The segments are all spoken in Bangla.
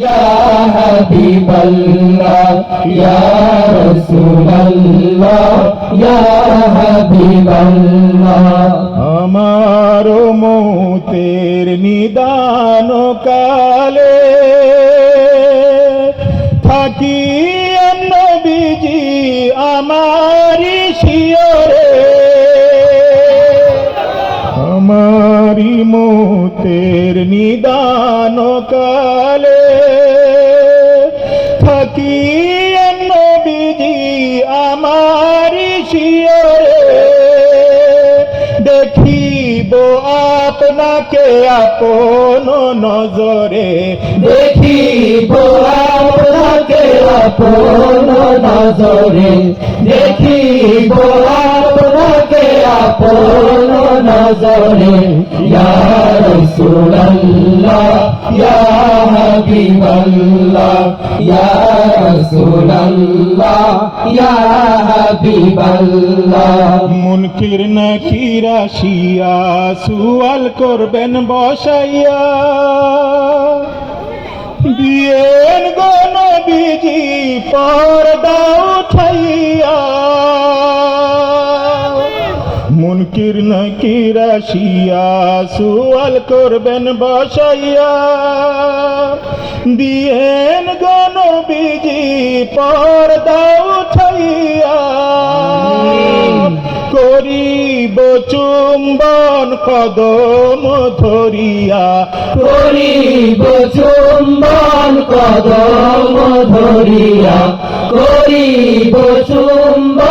يا حبيب الله يا رسول الله يا حبيب الله আমার মৌতের নিদান কালে থাকি নবীজি আমারি শিয়রে আমারি মৌতের নিদান কালে থাকি নবীজি আমারি শিয়রে। দেখিব আপনাকে আপন নজরে। দেখিব আপনাকে আপন নজরে। দেখিব আপনাকে আপন নজরে ইয়া রাসূলুল্লাহ, ইয়া হাবিবাল্লাহ, ইয়া রাসূলুল্লাহ, ইয়া হাবিবাল্লাহ। মুনকির নাকির আসিয়া সুয়াল করবেন বসাইয়া। বিয়েন গণ বিজি পর্দা উঠাইয়া। মুনকির নাকির আসিয়া সুয়াল করবেন বসাইয়া। দিয়েন গণ বিজি পর্দা উঠাইয়া। করিব চুম্বন কদম ধরিয়া। করিব চুম্বন কদম ধরিয়া। করিব চুম্বন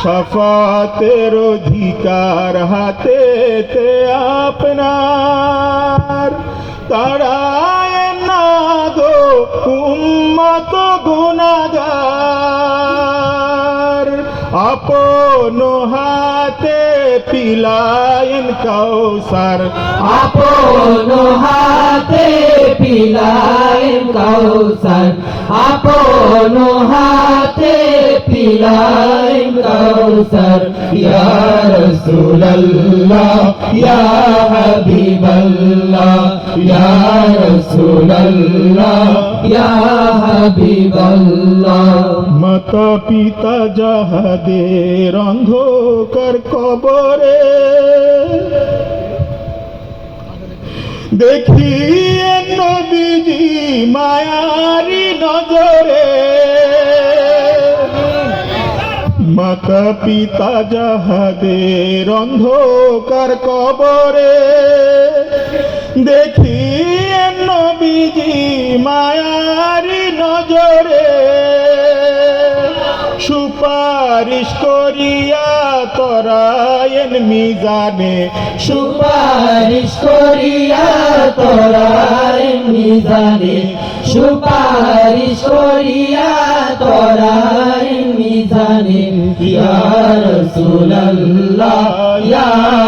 সফাতের অধিকার হাতেতে আপনার। তারায় না গো উম্মত গুনাগার। আপন হাতে পিলায়ন কৌসার আপন হাতে পিলায় কৌসর আপন হাতে পিলায় কৌসর ইয়া রাসূলুল্লাহ, ইয়া হাবিবাল্লাহ, ইয়া রাসূলুল্লাহ, ইয়া হাবিবাল্লাহ। মত পিতা যাহাদের অন্ধকার কবরে দেখি নবীজি মায়ারি নজরে মাতা পিতা যাহাদের অন্ধকার কবরে। দেখি নবীজি মায়ারি নজরে সুপারিশ করিয়া তরায়েন মিজানে। সুপারিশ করিয়া তরায়ন মিজানে। সুপারিশ করিয়া তরায়ন মিজানে। ইয়া রাসূলুল্লাহ, ইয়া